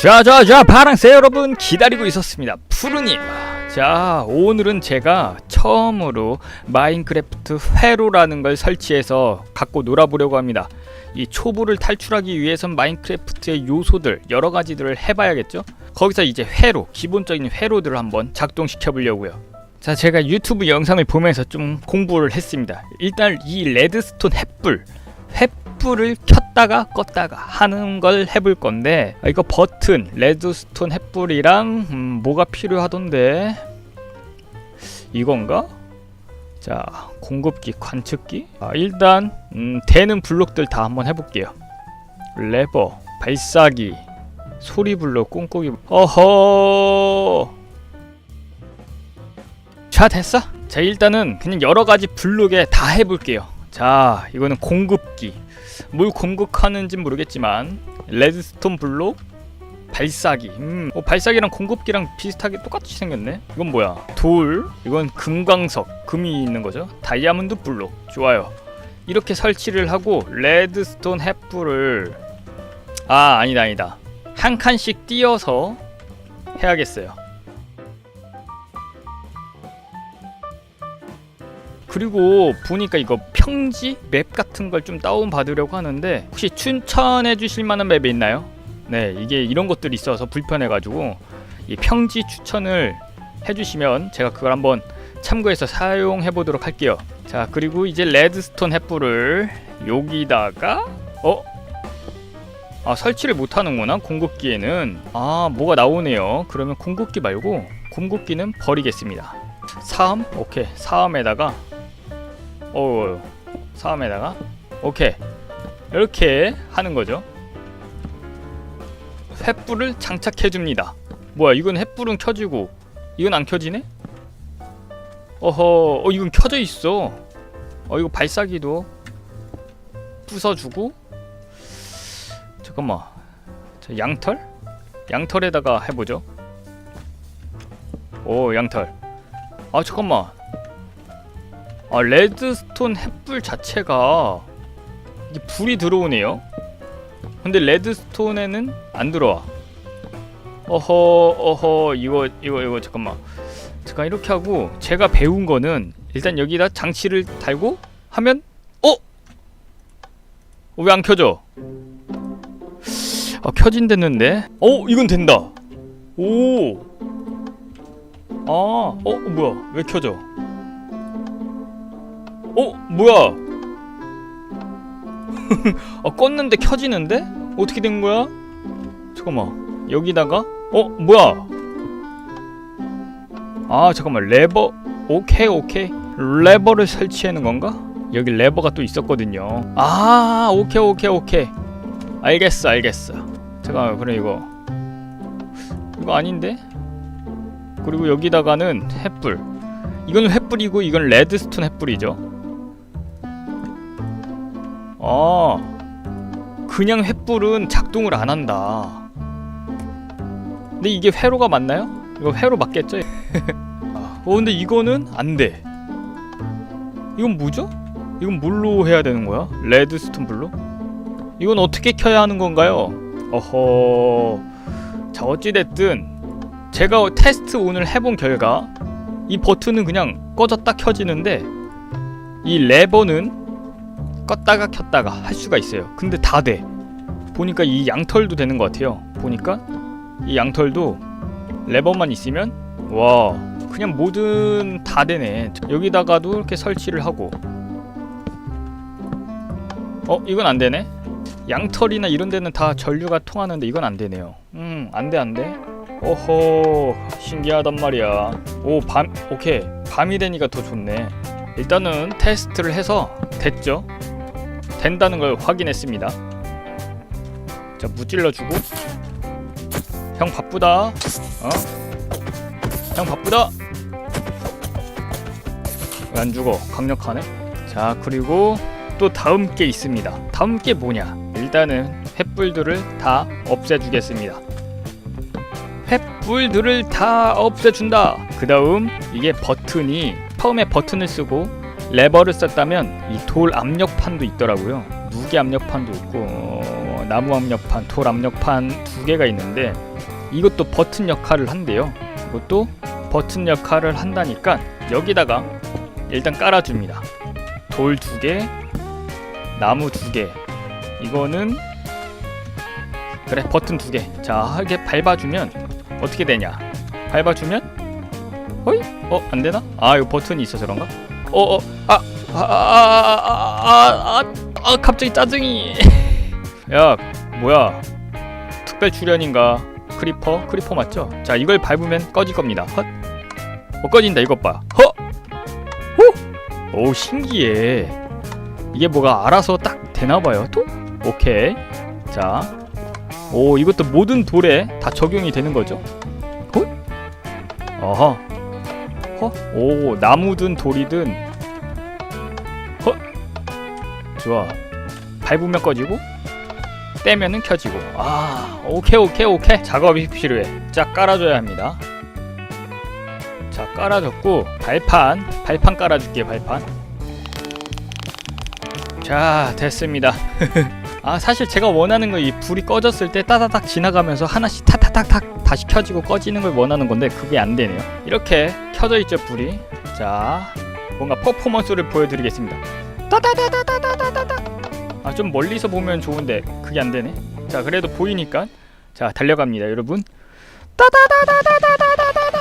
자자자 파랑새 여러분 기다리고 있었습니다. 푸르님. 자 오늘은 제가 처음으로 마인크래프트 회로라는 걸 설치해서 갖고 놀아보려고 합니다. 이 초보를 탈출하기 위해선 마인크래프트의 요소들 여러 가지들을 해봐야겠죠? 거기서 이제 회로 기본적인 회로들을 한번 작동시켜 보려고요. 자 제가 유튜브 영상을 보면서 좀 공부를 했습니다. 일단 이 레드스톤 햇불 햇불 을 켰다가 껐다가 하는 걸 해볼 건데 아, 이거 버튼 레드스톤 햇불이랑 음, 뭐가 필요하던데? 이건가? 자 공급기 관측기? 아, 일단 음, 되는 블록들 다 한번 해볼게요. 레버 발사기 소리 블록 꼼꼼히 어허! 자 됐어? 자 일단은 그냥 여러가지 블록에 다 해볼게요 자 이거는 공급기. 뭘 공급하는지 모르겠지만 레드스톤 블록 발사기. 음, 어, 발사기랑 공급기랑 비슷하게 똑같이 생겼네? 이건 뭐야? 돌. 이건 금광석. 금이 있는 거죠? 다이아몬드 블록 좋아요. 이렇게 설치를 하고 레드스톤 햇불을 아 아니다 아니다. 한 칸씩 띄어서 해야겠어요 그리고 보니까 이거 평지 맵 같은 걸 좀 다운 받으려고 하는데 혹시 추천해 주실 만한 맵이 있나요? 네, 이게 이런 것들이 있어서 불편해 가지고 이 평지 추천을 해 주시면 제가 그걸 한번 참고해서 사용해 보도록 할게요. 자, 그리고 이제 레드스톤 햇불을 여기다가 어? 아, 설치를 못 하는구나. 공급기에는. 아, 뭐가 나오네요. 그러면 공급기 말고 공급기는 버리겠습니다. 사암? 오케이. 사암에다가 어 사암에다가? 오케이. 이렇게 하는 거죠. 횃불을 장착해 줍니다. 뭐야 이건 횃불은 켜지고 이건 안 켜지네? 어허 어 이건 켜져 있어. 어 이거 발사기도 부숴주고. 잠깐만. 자, 양털? 양털에다가 해보죠. 오 양털. 아 잠깐만 아 레드스톤 햇불 자체가 이게 불이 들어오네요. 근데 레드스톤에는 안 들어와. 어허 어허 이거 이거 이거 잠깐만 잠깐 이렇게 하고 제가 배운 거는 일단 여기다 장치를 달고 하면 어? 왜 안 켜져? 아 켜진댔는데? 어 이건 된다. 오. 아, 어 뭐야? 왜 켜져? 어 뭐야? 어 껐는데 켜지는데? 어떻게 된 거야? 잠깐만 여기다가 어 뭐야? 아 잠깐만 레버 오케이 오케이 레버를 설치하는 건가? 여기 레버가 또 있었거든요. 아 오케이 오케이 오케이 알겠어 알겠어. 잠깐만 그래 이거 이거 아닌데? 그리고 여기다가는 햇불 이건 햇불이고 이건 레드스톤 햇불이죠. 아 그냥 횃불은 작동을 안 한다 근데 이게 회로가 맞나요? 이거 회로 맞겠죠? 아, 어 근데 이거는 안 돼 이건 뭐죠? 이건 뭘로 해야 되는 거야? 레드스톤 블로? 이건 어떻게 켜야 하는 건가요? 어허 자 어찌됐든 제가 테스트 오늘 해본 결과 이 버튼은 그냥 꺼졌다 켜지는데 이 레버는 껐다가 켰다가 할 수가 있어요. 근데 다 돼. 보니까 이 양털도 되는 것 같아요. 보니까 이 양털도 레버만 있으면 와 그냥 뭐든 다 되네. 여기다가도 이렇게 설치를 하고 어 이건 안 되네. 양털이나 이런 데는 다 전류가 통하는데 이건 안 되네요. 음, 안 돼, 안 돼. 오호, 신기하단 말이야. 오, 밤, 오케이. 밤이 되니까 더 좋네. 일단은 테스트를 해서 됐죠. 된다는 걸 확인했습니다. 자, 무찔러주고. 형 바쁘다. 어? 형 바쁘다. 왜 안 죽어? 강력하네. 자, 그리고 또 다음 게 있습니다. 다음 게 뭐냐? 일단은 횃불들을 다 없애주겠습니다. 횃불들을 다 없애준다. 그 다음 이게 버튼이 처음에 버튼을 쓰고 레버를 썼다면 이 돌 압력판도 있더라고요. 무게 압력판도 있고 어, 나무 압력판, 돌 압력판 두 개가 있는데 이것도 버튼 역할을 한대요. 이것도 버튼 역할을 한다니까 여기다가 일단 깔아줍니다. 돌 두 개, 나무 두 개. 이거는 그래 버튼 두 개. 자 이렇게 밟아주면 어떻게 되냐? 밟아주면 어이? 어 안 되나? 아 이거 버튼이 있어서 그런가? 어어 아아아 아 아 아 아 갑자기 짜증이 야 뭐야 특별 출연인가 크리퍼 크리퍼 맞죠? 자 이걸 밟으면 꺼질 겁니다 헛 어, 꺼진다 이것 봐 허! 오! 오 신기해 이게 뭐가 알아서 딱 되나 봐요 또? 오케이 자 오 이것도 모든 돌에 다 적용이 되는 거죠 헛? 어허 허? 오 나무든 돌이든 허? 좋아. 밟으면 꺼지고 떼면은 켜지고. 아 오케이 오케이 오케이. 작업이 필요해. 자 깔아줘야 합니다. 자 깔아줬고 발판 발판 깔아줄게 발판. 자 됐습니다. 아 사실 제가 원하는 건 이 불이 꺼졌을 때 따다닥 지나가면서 하나씩 타타닥닥 다시 켜지고 꺼지는 걸 원하는 건데 그게 안 되네요. 이렇게 켜져 있죠 불이. 자 뭔가 퍼포먼스를 보여드리겠습니다. 따다다다다다다다 아 좀 멀리서 보면 좋은데 그게 안 되네. 자 그래도 보이니까. 자 달려갑니다 여러분. 따다다다다다다다다